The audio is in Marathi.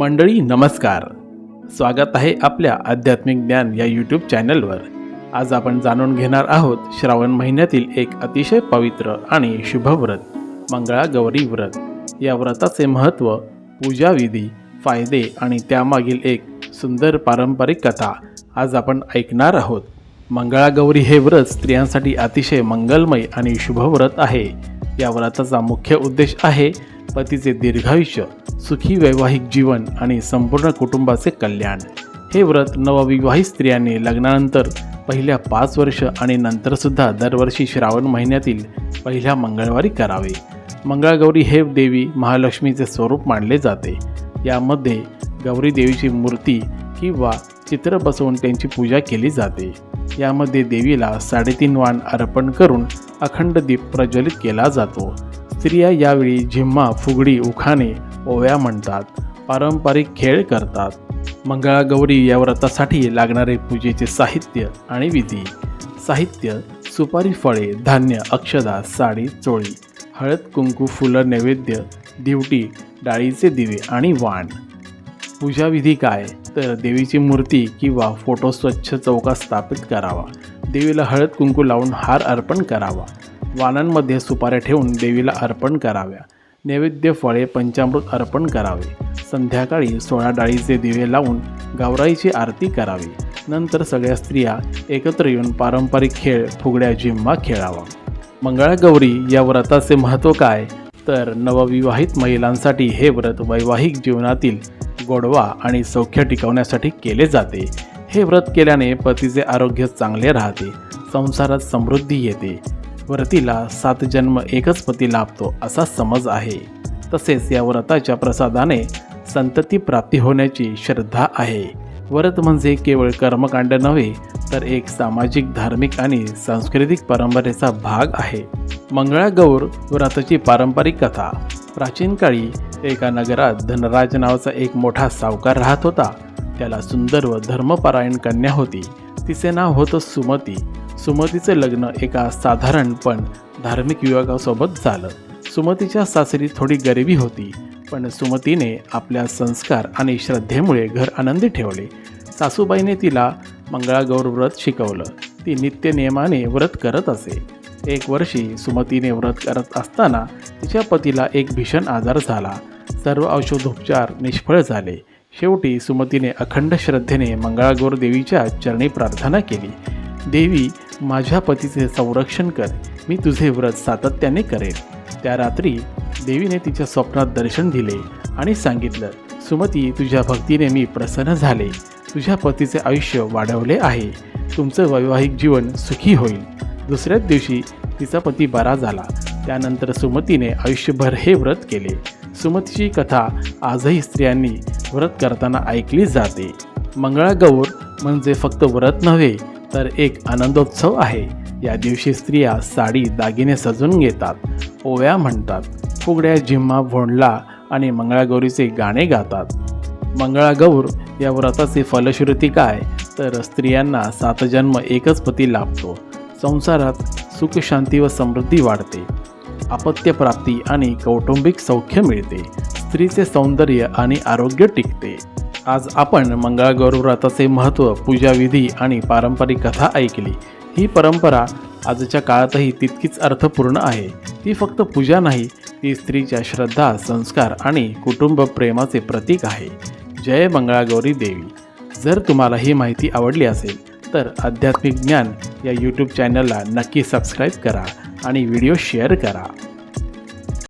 मंडळी नमस्कार. स्वागत आहे आपल्या आध्यात्मिक ज्ञान या यूट्यूब चॅनलवर आज आपण जाणून घेणार आहोत श्रावण महिन्यातील एक अतिशय पवित्र आणि शुभ व्रत मंगळागौरी व्रत. या व्रताचे महत्त्व पूजाविधी फायदे आणि त्यामागील एक सुंदर पारंपरिक कथा आज आपण ऐकणार आहोत. मंगळागौरी हे व्रत स्त्रियांसाठी अतिशय मंगलमय आणि शुभ व्रत आहे. या व्रताचा मुख्य उद्देश आहे पतीचे दीर्घायुष्य. सुखी वैवाहिक जीवन आणि संपूर्ण कुटुंबाचे कल्याण. हे व्रत नवविवाहित स्त्रियांनी लग्नानंतर पहिल्या पाच वर्ष आणि नंतरसुद्धा दरवर्षी श्रावण महिन्यातील पहिल्या मंगळवारी करावे. मंगळागौरी हे देवी महालक्ष्मीचे स्वरूप मानले जाते. यामध्ये गौरी देवीची मूर्ती किंवा चित्र बसवून त्यांची पूजा केली जाते. यामध्ये देवीला साडेतीन वाण अर्पण करून अखंड दीप प्रज्वलित केला जातो. स्त्रिया यावेळी झिम्मा फुगडी उखाणे ओव्या म्हणतात पारंपरिक खेळ करतात. मंगळागौरी या व्रतासाठी लागणारे पूजेचे साहित्य आणि विधी. साहित्य सुपारी फळे धान्य अक्षदा साडी चोळी हळद कुंकू फुलं नैवेद्य दिवटी डाळीचे दिवे आणि वाण. पूजाविधी काय? तर देवीची मूर्ती किंवा फोटो स्वच्छ चौकात स्थापित करावा. देवीला हळद कुंकू लावून हार अर्पण करावा. वाणांमध्ये सुपाऱ्या ठेवून देवीला अर्पण कराव्या. नैवेद्य फळे पंचामृत अर्पण करावे. संध्याकाळी सोळा डाळीचे दिवे लावून गावराईची आरती करावी. नंतर सगळ्या स्त्रिया एकत्र येऊन पारंपरिक खेळ फुगड्या झिम्मा खेळावा. मंगळागौरी या व्रताचे महत्त्व काय? तर नवविवाहित महिलांसाठी हे व्रत वैवाहिक जीवनातील गोडवा आणि सौख्य टिकवण्यासाठी केले जाते. हे व्रत केल्याने पतीचे आरोग्य चांगले राहते. संसारात समृद्धी येते. व्रतीला सात जन्म एकच पती लाभतो असा समज आहे. तसेच या व्रताच्या प्रसादाने संतती प्राप्ती होण्याची श्रद्धा आहे. व्रत म्हणजे केवळ कर्मकांड नव्हे तर एक सामाजिक धार्मिक आणि सांस्कृतिक परंपरेचा भाग आहे. मंगळागौर व्रताची पारंपरिक कथा. प्राचीन काळी एका नगरात धनराज नावाचा एक मोठा सावकार राहत होता. त्याला सुंदर व धर्मपरायण कन्या होती. तिचे नाव होतं सुमती. सुमतीचं लग्न एका साधारण पण धार्मिक युवकासोबत झालं. सुमतीच्या सासरी थोडी गरिबी होती पण सुमतीने आपल्या संस्कार आणि श्रद्धेमुळे घर आनंदी ठेवले. सासूबाईने तिला मंगळागौर व्रत शिकवलं. ती नित्य नियमाने व्रत करत असे. एक वर्षी सुमतीने व्रत करत असताना तिच्या पतीला एक भीषण आजार झाला. सर्व औषधोपचार निष्फळ झाले. शेवटी सुमतीने अखंड श्रद्धेने मंगळागौर देवीच्या चरणी प्रार्थना केली. देवी माझ्या पतीचे संरक्षण कर. मी तुझे व्रत सातत्याने करेन. त्या रात्री देवीने तिच्या स्वप्नात दर्शन दिले आणि सांगितलं सुमती तुझ्या भक्तीने मी प्रसन्न झाले. तुझ्या पतीचे आयुष्य वाढवले आहे. तुमचं वैवाहिक जीवन सुखी होईल. दुसऱ्याच दिवशी तिचा पती बरा झाला. त्यानंतर सुमतीने आयुष्यभर हे व्रत केले. सुमतीची कथा आजही स्त्रियांनी व्रत करताना ऐकली जाते. मंगळागौर म्हणजे फक्त व्रत नव्हे तर एक आनंदोत्सव आहे. या दिवशी स्त्रिया साडी दागिने सजवून घेतात. ओव्या म्हणतात. फुगड्या झिम्मा भोंडला आणि मंगळागौरीचे गाणे गातात. मंगळागौर या व्रताचे फलश्रुती काय? तर स्त्रियांना सात जन्म एकच पती लाभतो. संसारात सुख शांती व समृद्धी वाढते. अपत्यप्राप्ती आणि कौटुंबिक सौख्य मिळते. स्त्रीचे सौंदर्य आणि आरोग्य टिकते. आज आपण मंगळागौर व्रताचे महत्त्व पूजाविधी आणि पारंपरिक कथा ऐकली. ही परंपरा आजच्या काळातही तितकीच अर्थपूर्ण आहे. ती फक्त पूजा नाही ती स्त्रीच्या श्रद्धा संस्कार आणि कुटुंब प्रेमाचे प्रतीक आहे. जय मंगळागौरी देवी. जर तुम्हाला ही माहिती आवडली असेल तर आध्यात्मिक ज्ञान या यूट्यूब चॅनलला नक्की सबस्क्राईब करा आणि व्हिडिओ शेअर करा.